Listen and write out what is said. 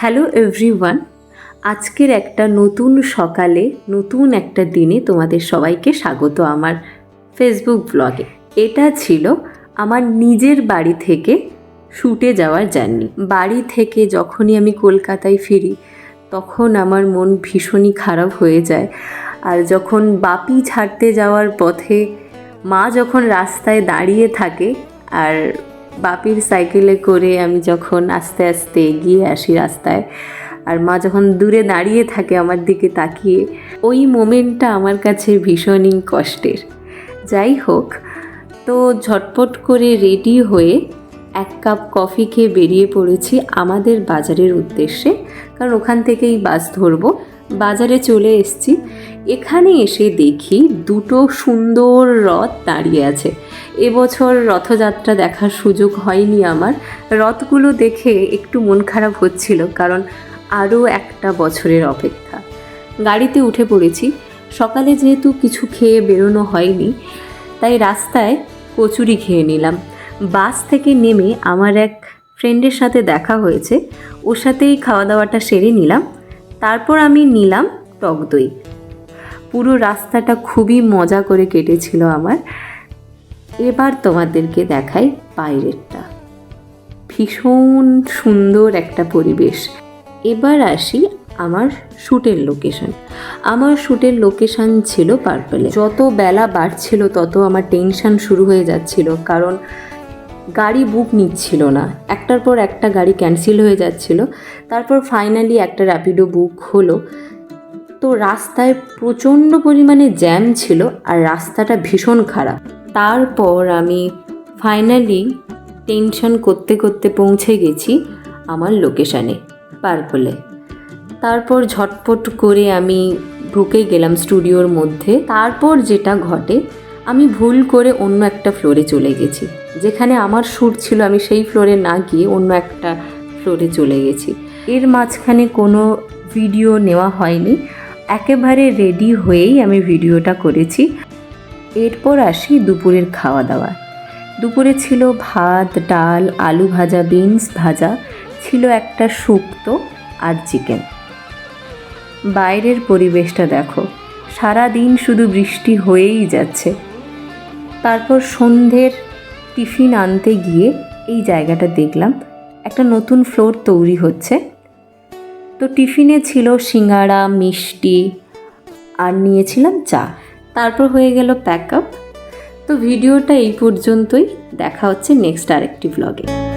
Hello everyone, আজকের একটা নতুন সকালে, নতুন একটা দিনে তোমাদের সবাইকে স্বাগত আমার ফেসবুক ব্লগে এটা ছিল আমার নিজের বাড়ি থেকে শুটে যাওয়ার জার্নি বাড়ি থেকে যখনই আমি কলকাতায় ফিরি, তখন আমার মন ভীষণই খারাপ হয়ে যায়। আর যখন বাপি ছাড়তে যাওয়ার পথে মা যখন রাস্তায় দাঁড়িয়ে থাকে, আর বাপির সাইকেলে করে আমি যখন আস্তে আস্তে এগিয়ে আসি রাস্তায়, আর মা যখন দূরে দাঁড়িয়ে থাকে আমার দিকে তাকিয়ে, ওই মোমেন্টটা আমার কাছে ভীষণই কষ্টের। যাই হোক, তো ঝটপট করে রেডি হয়ে এক কাপ কফি খেয়ে বেরিয়ে পড়েছি আমাদের বাজারের উদ্দেশ্যে, কারণ ওখান থেকেই বাস ধরবো। বাজারে চলে এসেছি। এখানে এসে দেখি দুটো সুন্দর রথ দাঁড়িয়ে আছে। এবছর রথযাত্রা দেখার সুযোগ হয়নি আমার। রথগুলো দেখে একটু মন খারাপ হচ্ছিল, কারণ আরও একটা বছরের অপেক্ষা। গাড়িতে উঠে পড়েছি। সকালে যেহেতু কিছু খেয়ে বেরোনো হয়নি, তাই রাস্তায় কচুরি খেয়ে নিলাম। বাস থেকে নেমে আমার এক ফ্রেন্ডের সাথে দেখা হয়েছে। ওর সাথেই খাওয়া দাওয়াটা সেরে নিলাম। তারপর আমি নিলাম টক দই। পুরো রাস্তাটা খুবই মজা করে কেটেছিল আমার। এবার তোমাদেরকে দেখাই বাইরেরটা ভীষণ সুন্দর একটা পরিবেশ। এবার আসি আমার শ্যুটের লোকেশন। আমার শ্যুটের লোকেশন ছিল পার্পলে। যত বেলা বাড়ছিল, তত আমার টেনশন শুরু হয়ে যাচ্ছিল, কারণ গাড়ি বুক নিচ্ছিল না। একটার পর একটা গাড়ি ক্যান্সেল হয়ে যাচ্ছিল। তারপর ফাইনালি একটা র্যাপিডো বুক হলো। তো রাস্তায় প্রচণ্ড পরিমাণে জ্যাম ছিল আর রাস্তাটা ভীষণ খারাপ। তারপর আমি ফাইনালি টেনশন করতে করতে পৌঁছে গেছি আমার লোকেশানে পার্পলে তারপর ঝটপট করে আমি ঢুকে গেলাম স্টুডিওর মধ্যে। তারপর যেটা ঘটে, আমি ভুল করে অন্য একটা ফ্লোরে চলে গেছি। যেখানে আমার শ্যুট ছিল, আমি সেই ফ্লোরে না গিয়ে অন্য একটা ফ্লোরে চলে গেছি। এর মাঝখানে কোনো ভিডিও নেওয়া হয়নি। একেবারে রেডি হয়েই আমি ভিডিওটা করেছি। এরপর আসি দুপুরের খাওয়া দাওয়া দুপুরে ছিল ভাত, ডাল, আলু ভাজা বিনস ভাজা, ছিল একটা শুক্তো আর চিকেন বাইরের পরিবেশটা দেখো সারা দিন শুধু বৃষ্টি হয়েই যাচ্ছে। তারপর সন্ধ্যের টিফিন আনতে গিয়ে এই জায়গাটা দেখলাম, একটা নতুন ফ্লোর তৈরি হচ্ছে। তো টিফিনে ছিল সিঙ্গাড়া, মিষ্টি আর নিয়েছিলাম চা। তারপর হয়ে গেল প্যাক আপ। তো ভিডিওটা এই পর্যন্তই। দেখা হচ্ছে নেক্সট আরেকটি ব্লগে